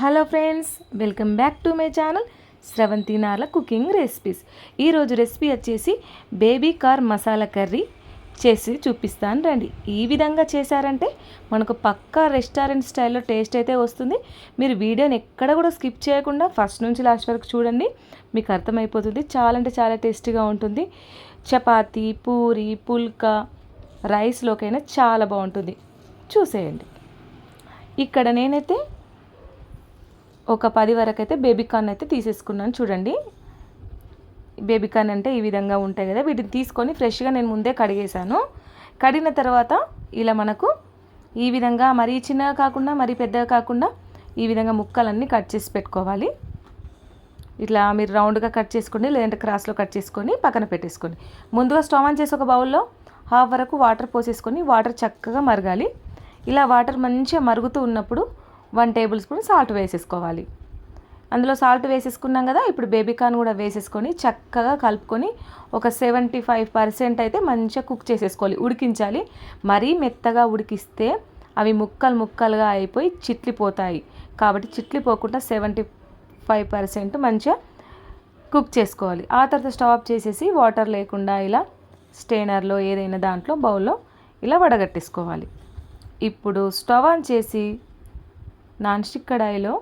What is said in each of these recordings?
Hello friends welcome back to my channel Sravanthi Narla cooking recipes. ఈరోజు recipe వచ్చేసి baby corn masala curry చేసి చూపిస్తాను రండి. ఈ విధంగా చేశారంటే మనకు పక్కా రెస్టారెంట్ స్టైల్లో టేస్ట్ అయితే వస్తుంది. మీరు వీడియోని ఎక్కడ కూడా స్కిప్ చేయకుండా ఫస్ట్ నుంచి లాస్ట్ వరకు చూడండి మీకు అర్థమైపోతుంది. చాలా అంటే చాలా టేస్టీగా ఉంటుంది. చపాతీ పూరి పుల్కా రైస్లోకైనా చాలా బాగుంటుంది. చూసేయండి. ఇక్కడ నేనైతే ఒక పది వరకు అయితే బేబీ కార్న్ అయితే తీసేసుకున్నాను చూడండి. బేబీ కార్న్ అంటే ఈ విధంగా ఉంటాయి కదా వీటిని తీసుకొని ఫ్రెష్గా నేను ముందే కడిగేశాను. కడిగిన తర్వాత ఇలా మనకు ఈ విధంగా మరీ చిన్నగా కాకుండా మరీ పెద్దగా కాకుండా ఈ విధంగా ముక్కలన్నీ కట్ చేసి పెట్టుకోవాలి. ఇట్లా మీరు రౌండ్గా కట్ చేసుకోండి లేదంటే క్రాస్లో కట్ చేసుకొని పక్కన పెట్టేసుకోండి. ముందుగా స్టవ్ ఆన్ చేసి ఒక బౌల్లో హాఫ్ వరకు వాటర్ పోసేసుకొని వాటర్ చక్కగా మరగాలి. ఇలా వాటర్ మంచిగా మరుగుతూ ఉన్నప్పుడు వన్ టేబుల్ స్పూన్ సాల్ట్ వేసేసుకోవాలి. అందులో సాల్ట్ వేసేసుకున్నాం కదా ఇప్పుడు బేబీ కార్న్ కూడా వేసేసుకొని చక్కగా కలుపుకొని ఒక సెవెంటీ ఫైవ్ పర్సెంట్ అయితే మంచిగా కుక్ చేసేసుకోవాలి ఉడికించాలి. మరీ మెత్తగా ఉడికిస్తే అవి ముక్కలు ముక్కలుగా అయిపోయి చిట్లిపోతాయి. కాబట్టి చిట్లిపోకుండా సెవెంటీ ఫైవ్ పర్సెంట్ మంచిగా కుక్ చేసుకోవాలి. ఆ తర్వాత స్టవ్ ఆఫ్ చేసేసి వాటర్ లేకుండా ఇలా స్టెయినర్లో ఏదైనా దాంట్లో బౌల్లో ఇలా వడగట్టేసుకోవాలి. ఇప్పుడు స్టవ్ ఆన్ చేసి నాన్ స్టిక్ కడాయిలో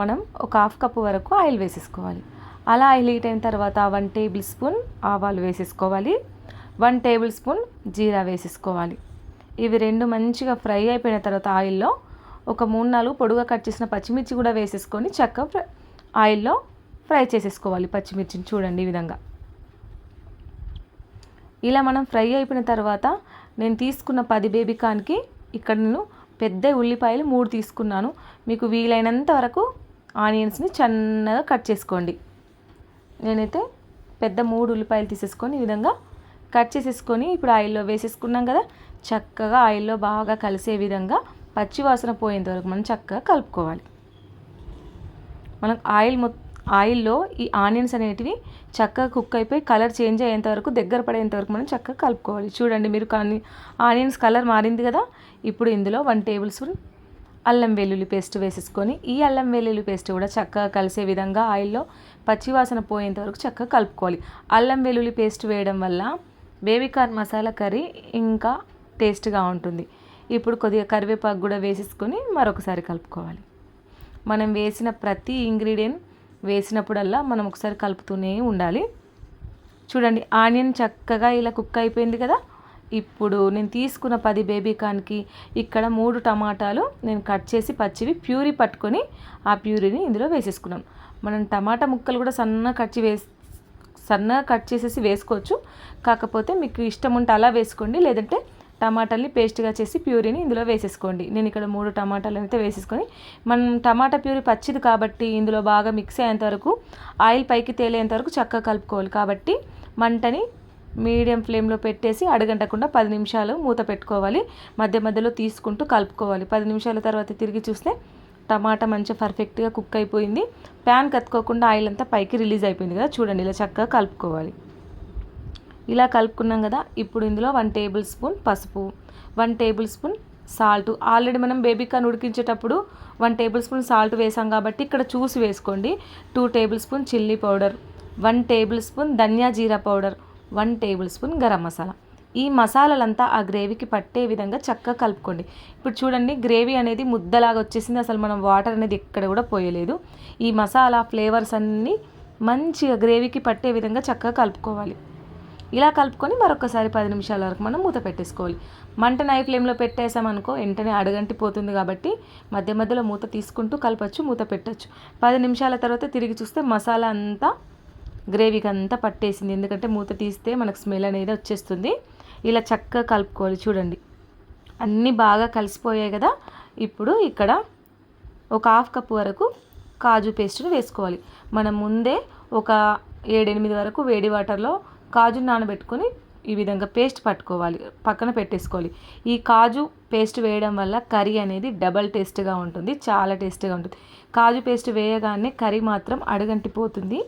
మనం ఒక హాఫ్ కప్ వరకు ఆయిల్ వేసేసుకోవాలి. అలా ఆయిల్ హీట్ అయిన తర్వాత వన్ టేబుల్ స్పూన్ ఆవాలు వేసేసుకోవాలి. వన్ టేబుల్ స్పూన్ జీరా వేసేసుకోవాలి. ఇవి రెండు మంచిగా ఫ్రై అయిపోయిన తర్వాత ఆయిల్లో ఒక మూడు నాలుగు పొడుగా కట్ చేసిన పచ్చిమిర్చి కూడా వేసేసుకొని చక్కగా ఆయిల్లో ఫ్రై చేసేసుకోవాలి పచ్చిమిర్చిని చూడండి ఈ విధంగా. ఇలా మనం ఫ్రై అయిపోయిన తర్వాత నేను తీసుకున్న పది బేబీ కాన్కి ఇక్కడ నేను పెద్ద ఉల్లిపాయలు మూడు తీసుకున్నాను. మీకు వీలైనంత వరకు ఆనియన్స్ని చిన్నగా కట్ చేసుకోండి. నేనైతే పెద్ద మూడు ఉల్లిపాయలు తీసేసుకొని ఈ విధంగా కట్ చేసేసుకొని ఇప్పుడు ఆయిల్లో వేసేసుకున్నాం కదా చక్కగా ఆయిల్లో బాగా కలిసే విధంగా పచ్చివాసన పోయేంత వరకు మనం చక్కగా కలుపుకోవాలి. మనం ఆయిల్ మొత్తం ఆయిల్లో ఈ ఆనియన్స్ అనేటివి చక్కగా కుక్ అయిపోయి కలర్ చేంజ్ అయ్యేంత వరకు దగ్గర పడేంత వరకు మనం చక్కగా కలుపుకోవాలి. చూడండి మీరు కానీ ఆనియన్స్ కలర్ మారింది కదా? ఇప్పుడు ఇందులో వన్ టేబుల్ స్పూన్ అల్లం వెల్లుల్లి పేస్ట్ వేసేసుకొని ఈ అల్లం వెల్లుల్లి పేస్ట్ కూడా చక్కగా కలిసే విధంగా ఆయిల్లో పచ్చివాసన పోయేంత వరకు చక్కగా కలుపుకోవాలి. అల్లం వెల్లుల్లి పేస్ట్ వేయడం వల్ల బేబీ కార్న్ మసాలా కర్రీ ఇంకా టేస్ట్గా ఉంటుంది. ఇప్పుడు కొద్దిగా కరివేపాకు కూడా వేసేసుకొని మరొకసారి కలుపుకోవాలి. మనం వేసిన ప్రతి ఇంగ్రీడియంట్ వేసినప్పుడల్లా మనం ఒకసారి కలుపుతూనే ఉండాలి. చూడండి ఆనియన్ చక్కగా ఇలా కుక్ అయిపోయింది కదా? ఇప్పుడు నేను తీసుకున్న పది బేబీ కాన్కి ఇక్కడ మూడు టమాటాలు నేను కట్ చేసి పచ్చివి ప్యూరీ పట్టుకొని ఆ ప్యూరీని ఇందులో వేసేసుకున్నాం. మనం టమాటా ముక్కలు కూడా సన్నగా కట్ వేసి సన్నగా కట్ చేసేసి వేసుకోవచ్చు. కాకపోతే మీకు ఇష్టం ఉంటే అలా వేసుకోండి లేదంటే టమాటాలని పేస్ట్గా చేసి ప్యూరీని ఇందులో వేసేసుకోండి. నేను ఇక్కడ మూడు టమాటాలు అయితే వేసేసుకొని మనం టమాటా ప్యూరీ పచ్చిది కాబట్టి ఇందులో బాగా మిక్స్ అయ్యేంత వరకు ఆయిల్ పైకి తేలేంత వరకు చక్కగా కలుపుకోవాలి. కాబట్టి మంటని మీడియం ఫ్లేమ్లో పెట్టేసి అడగంటకుండా పది నిమిషాలు మూత పెట్టుకోవాలి. మధ్య మధ్యలో తీసుకుంటూ కలుపుకోవాలి. పది నిమిషాల తర్వాత తిరిగి చూస్తే టమాటా మంచిగా పర్ఫెక్ట్గా కుక్ అయిపోయింది. ప్యాన్ కత్తుకోకుండా ఆయిల్ అంతా పైకి రిలీజ్ అయిపోయింది కదా. చూడండి ఇలా చక్కగా కలుపుకోవాలి. ఇలా కలుపుకున్నాం కదా ఇప్పుడు ఇందులో వన్ టేబుల్ స్పూన్ పసుపు one table spoon salt already మనం బేబీ కార్న్ ఉడికించేటప్పుడు వన్ టేబుల్ స్పూన్ సాల్ట్ వేసాం కాబట్టి ఇక్కడ చూసి వేసుకోండి. Two table spoon chilli powder one table spoon dhania jeera powder one table spoon garam masala ఈ మసాలాలంతా ఆ గ్రేవీకి పట్టే విధంగా చక్కగా కలుపుకోండి. ఇప్పుడు చూడండి గ్రేవీ అనేది ముద్దలాగా వచ్చేసింది. అసలు మనం వాటర్ అనేది ఎక్కడ కూడా పోయలేదు. ఈ మసాలా ఫ్లేవర్స్ అన్నీ మంచిగా గ్రేవీకి పట్టే విధంగా చక్కగా కలుపుకోవాలి. ఇలా కలుపుకొని మరొకసారి పది నిమిషాల వరకు మనం మూత పెట్టేసుకోవాలి. మంట నై ఫ్లేమ్లో పెట్టేసామనుకో వెంటనే అడగంటి పోతుంది కాబట్టి మధ్య మధ్యలో మూత తీసుకుంటూ కలపచ్చు మూత పెట్టచ్చు. పది నిమిషాల తర్వాత తిరిగి చూస్తే మసాలా అంతా గ్రేవీకి అంతా పట్టేసింది. ఎందుకంటే మూత తీస్తే మనకు స్మెల్ అనేది వచ్చేస్తుంది. ఇలా చక్కగా కలుపుకోవాలి. చూడండి. అన్నీ బాగా కలిసిపోయాయి కదా. ఇప్పుడు ఇక్కడ ఒక హాఫ్ కప్ వరకు కాజు పేస్ట్ని వేసుకోవాలి. మనం ముందే ఒక ఏడెనిమిది వరకు వేడి వాటర్లో కాజు నానబెట్టుకొని ఈ విధంగా పేస్ట్ పట్టుకోవాలి పక్కన పెట్టేసుకోవాలి. ఈ కాజు పేస్ట్ వేయడం వల్ల కర్రీ అనేది డబల్ టేస్ట్గా ఉంటుంది చాలా టేస్ట్గా ఉంటుంది. కాజు పేస్ట్ వేయగానే కర్రీ మాత్రం అడగంటిపోతుంది.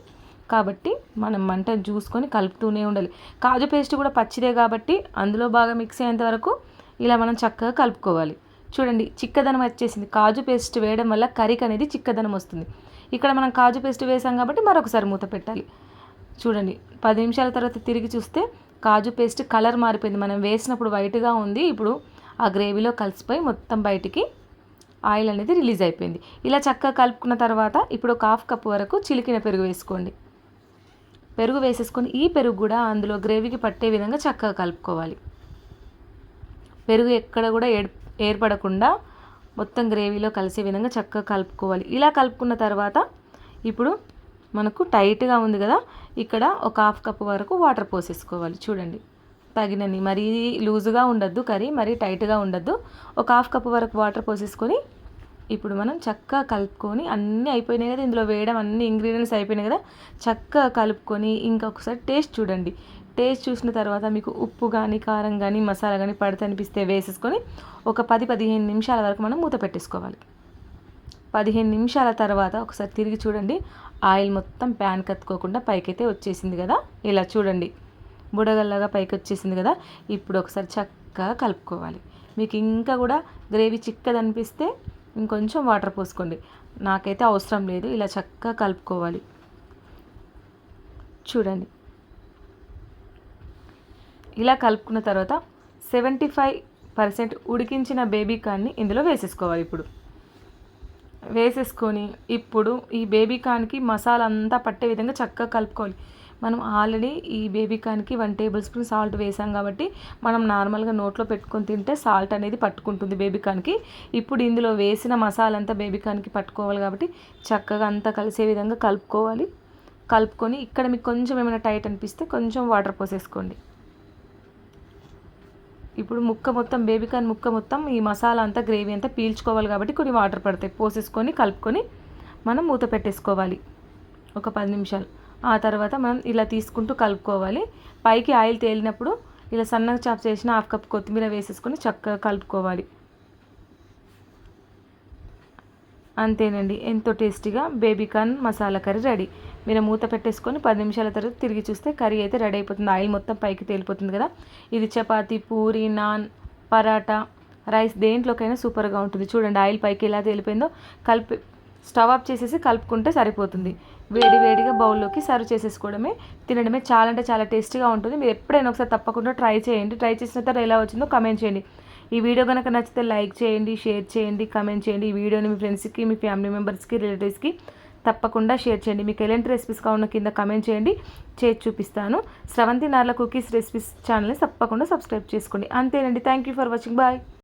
కాబట్టి మనం మంట చూసుకొని కలుపుతూనే ఉండాలి. కాజు పేస్ట్ కూడా పచ్చిదే కాబట్టి అందులో బాగా మిక్స్ అయ్యేంత వరకు ఇలా మనం చక్కగా కలుపుకోవాలి. చూడండి చిక్కదనం వచ్చేసింది. కాజు పేస్ట్ వేయడం వల్ల కర్రీకి అనేది చిక్కదనం వస్తుంది. ఇక్కడ మనం కాజు పేస్ట్ వేసాం కాబట్టి మరొకసారి మూత పెట్టాలి. చూడండి పది నిమిషాల తర్వాత తిరిగి చూస్తే కాజు పేస్ట్ కలర్ మారిపోయింది. మనం వేసినప్పుడు వైట్గా ఉంది. ఇప్పుడు ఆ గ్రేవీలో కలిసిపోయి మొత్తం బయటికి ఆయిల్ అనేది రిలీజ్ అయిపోయింది. ఇలా చక్కగా కలుపుకున్న తర్వాత ఇప్పుడు ఒక హాఫ్ కప్ వరకు చిలికిన పెరుగు వేసుకోండి. పెరుగు వేసేసుకొని ఈ పెరుగు కూడా అందులో గ్రేవీకి పట్టే విధంగా చక్కగా కలుపుకోవాలి. పెరుగు ఎక్కడ కూడా ఏర్పడకుండా మొత్తం గ్రేవీలో కలిసే విధంగా చక్కగా కలుపుకోవాలి. ఇలా కలుపుకున్న తర్వాత ఇప్పుడు మనకు టైట్గా ఉంది కదా ఇక్కడ ఒక హాఫ్ కప్ వరకు వాటర్ పోసేసుకోవాలి. చూడండి. తగినన్ని మరీ లూజుగా ఉండద్దు కర్రీ మరీ టైట్గా ఉండద్దు. ఒక హాఫ్ కప్ వరకు వాటర్ పోసేసుకొని ఇప్పుడు మనం చక్కగా కలుపుకొని అన్నీ అయిపోయినాయి కదా ఇందులో వేయడం అన్ని ఇంగ్రీడియంట్స్ అయిపోయినాయి కదా చక్కగా కలుపుకొని ఇంకొకసారి టేస్ట్ చూడండి. టేస్ట్ చూసిన తర్వాత మీకు ఉప్పు కానీ కారం కానీ మసాలా కానీ పడితే అనిపిస్తే వేసేసుకొని ఒక పది పదిహేను నిమిషాల వరకు మనం మూత పెట్టేసుకోవాలి. పదిహేను నిమిషాల తర్వాత ఒకసారి తిరిగి చూడండి. ఆయిల్ మొత్తం ప్యాన్ కత్తుకోకుండా పైకైతే వచ్చేసింది కదా. ఇలా చూడండి. బుడగల్లాగా పైకి వచ్చేసింది కదా. ఇప్పుడు ఒకసారి చక్కగా కలుపుకోవాలి. మీకు ఇంకా కూడా గ్రేవీ చిక్కది అనిపిస్తే ఇంకొంచెం వాటర్ పోసుకోండి. నాకైతే అవసరం లేదు. ఇలా చక్కగా కలుపుకోవాలి. చూడండి. ఇలా కలుపుకున్న తర్వాత సెవెంటీ ఫైవ్ పర్సెంట్ ఉడికించిన బేబీ కార్న్ని ఇందులో వేసేసుకోవాలి ఇప్పుడు. వేసేసుకొని ఇప్పుడు ఈ బేబీ కాన్కి మసాలా అంతా పట్టే విధంగా చక్కగా కలుపుకోవాలి. మనం ఆల్రెడీ ఈ బేబీ కాన్కి వన్ టేబుల్ స్పూన్ సాల్ట్ వేసాం కాబట్టి మనం నార్మల్గా నోట్లో పెట్టుకొని తింటే సాల్ట్ అనేది పట్టుకుంటుంది బేబీ కాన్కి ఇప్పుడు ఇందులో వేసిన మసాలా అంతా బేబీ కాన్కి పట్టుకోవాలి కాబట్టి చక్కగా అంతా కలిసే విధంగా కలుపుకోవాలి. కలుపుకొని ఇక్కడ మీకు కొంచెం ఏమైనా టైట్ అనిపిస్తే కొంచెం వాటర్ పోసేసుకోండి. ఇప్పుడు ముక్క మొత్తం బేబీకాన్ ముక్క మొత్తం ఈ మసాలా అంతా గ్రేవీ అంతా పీల్చుకోవాలి కాబట్టి కొన్ని వాటర్ పడతాయి. పోసేసుకొని కలుపుకొని మనం మూత పెట్టేసుకోవాలి. ఒక పది నిమిషాలు. ఆ తర్వాత మనం ఇలా తీసుకుంటూ కలుపుకోవాలి. పైకి ఆయిల్ తేలినప్పుడు ఇలా సన్నగా చాప్ చేసిన హాఫ్ కప్ కొత్తిమీర వేసేసుకొని చక్కగా కలుపుకోవాలి. అంతేనండి. ఎంతో టేస్టీగా బేబీకాన్ మసాలా కర్రీ రెడీ. మీరు మూత పెట్టేసుకొని పది నిమిషాల తర్వాత తిరిగి చూస్తే కర్రీ అయితే రెడీ అయిపోతుంది. ఆయిల్ మొత్తం పైకి తేలిపోతుంది కదా. ఇది చపాతి పూరి నాన్ పరాటా రైస్ దేంట్లోకైనా సూపర్గా ఉంటుంది. చూడండి ఆయిల్ పైకి ఎలా తేలిపోయిందో. కలిపి స్టవ్ ఆఫ్ చేసేసి కలుపుకుంటే సరిపోతుంది. వేడి వేడిగా బౌల్లోకి సర్వ్ చేసేసుకోవడమే తినడమే చాలా అంటే చాలా టేస్టీగా ఉంటుంది. మీరు ఎప్పుడైనా ఒకసారి తప్పకుండా ట్రై చేయండి. ట్రై చేసిన తర్వాత ఎలా వచ్చిందో కమెంట్ చేయండి. ఈ వీడియో కనుక నచ్చితే లైక్ చేయండి షేర్ చేయండి కమెంట్ చేయండి. ఈ వీడియోని మీ ఫ్రెండ్స్కి మీ ఫ్యామిలీ మెంబర్స్కి రిలేటివ్స్కి తప్పకుండా షేర్ చేయండి. మీకు ఎలాంటి రెసిపీస్ కావాలన్న కింద కమెంట్ చేయండి. చేసి చూపిస్తాను. స్రవంతి నార్ల కుకీస్ రెసిపీస్ ఛానల్ని తప్పకుండా సబ్స్క్రైబ్ చేసుకోండి. అంతేనండి. Thank you for watching bye